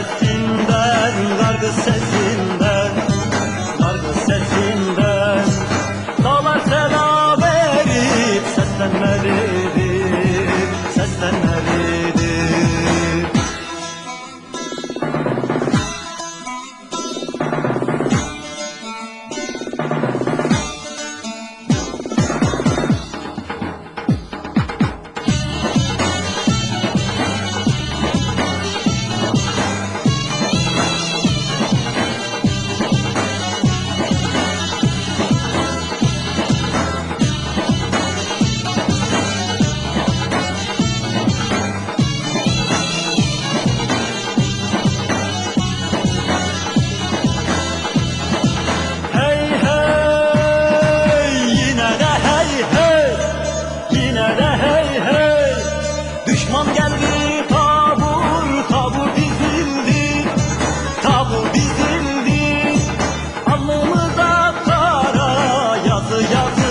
Seslenmelidir Kişnemesinden Kargı sesinden 여기